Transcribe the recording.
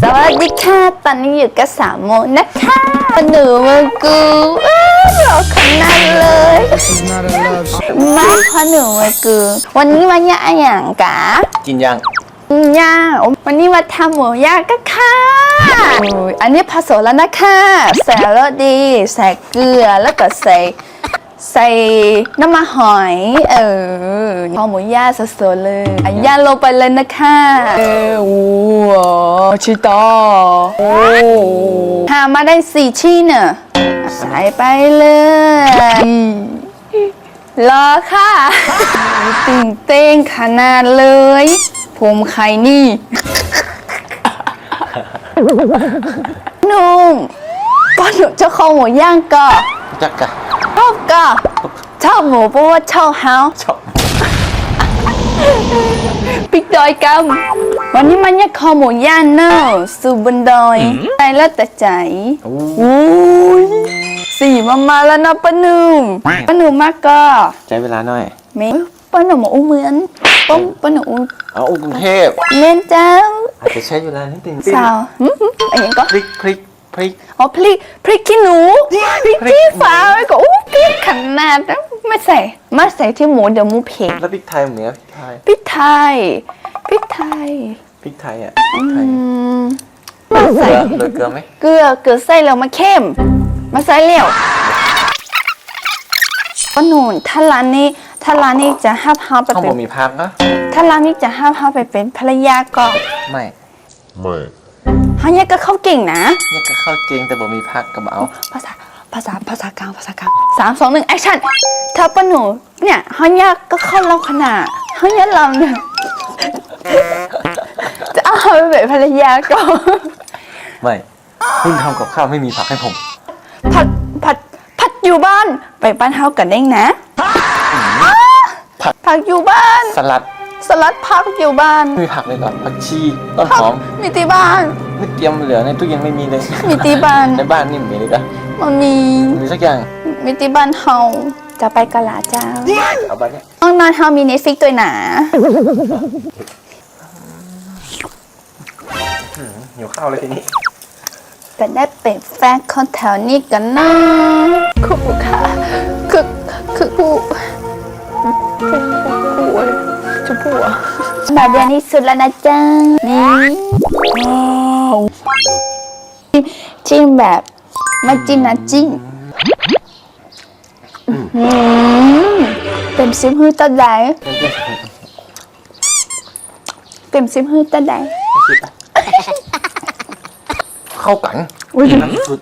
สวัสดีค่ะ ตอนนี้อยู่กับสามโมงนะคะหนูมือกูเอ้ยหล่อขนาดเลย This is not a love song. มาเพราะหนูมือกูวันนี้มาย่าอย่างกะกินยังย่าวันนี้มาทำหมูย่างก็ค่ะอุ๊ยอันนี้ผสมแล้วนะคะ ใส่รสดี ใส่เกลือแล้วก็ใส่ ใส่น้ำมันหอย เออพอหมูย่างสดๆเลยอะย่างลงไปเลยนะคะ เอ้วัวชิตาโอ้หามาได้สี่ชิ้นเนอะใส่ไปเลยรอค่ะตื่นเต้นขนาดเลย ผมไข่นี่ นุ่มป้อนหนูเจ้าของหมูย่างก็จักกะชอบ ก็ชอบหมูเพราะว่าชอบเฮาชอบปิกดอยกำวันนี้มันยังคอหมูย่างเนอะสู่บนดอยใจแล้วแต่ใจโอ้อุ้ยสี่มามาแล้วนะป้าหนุ่มป้าหนุ่มมากก็ใช้เวลาหน่อยไม่ป้าหนุ่มบอกอู้เหมือนป้าป้าหนุ่มอู้เอาอุกรุงเทพเล่นเจ้าอาจจะใช้เวลานิดนึงสาวหึหึอะไรอย่างก็พริกพริกพริกอ๋อพริกพริกขี้หนูพริกพริกที่ฝาไว้ก็อู้ พริกขนาดนั้นไม่ใส่ไม่ใส่ที่หมูเดี๋ยวหมูเผ็ดแล้วพริกไทยเหมือนพริกไทยพริกไทยพริกไทยพริกไทยอะพริกไทยอืมไม่เกใส่ลือโรยเกลือไหมเกลือเกลือใส่แล้วมาเข้ม มาใส่เหลวป้าหนุ่มถ้าร้านนี้ถ้าร้านนี้จะห้าพาไปข้าวหเป็มูนมีพักนะถ้าร้านนี้จะห้าพาไปเป็นภรรยาก็ไม่ฮันยาก็เข้าเก่งนะ เนี่ยก็ข้าวจริงแต่บ่มีพักก็บ่เอาภาษา ภาษาภาษากลางภาษากลางสามสองหนึ่งแอคชั่นถ้าป้าหนูเนี่ยฮันยาก็เข้าเราขนาดฮันยาลำเนี่ยจะเอาไปเป็นภรรยาก็ไม่คุณทำกับข้าวไม่มีผักให้ผม ผัดผัดผัดอยู่บ้านไปบ้านเฮากันเองนะผักผักอยู่บ้านสลัด สลัดผักอยู่บ้านไม่มีผักเลยก่อนผักชีต้นผัหอมมีที่บ้านไม่เตรียมเหลือในตู้เย็นไม่มีเลย มีที่บ้าน ในบ้านนี่มีเลยปะมันมีมีสักอย่าง มีที่บ้านเฮาจะไปกะลาเจ้าเอาบ้านเนี้ยห้องนอนเฮามีเนฟิกตัวหนาหิวข้าวเลยทีนี้ก็ได้เป็นแฟนคนแถวนี้กันนะคู่ค่ะคือคือคู่ อะมาเดือนนี้สุดแล้วนะจ๊ะนี่ว้าวจิ้มแบบไม่จิ้มนะจิ้มอืมเต็มซิมฮือตาใดเต็มซิมฮือตาใดเข้ากันน้ำสุด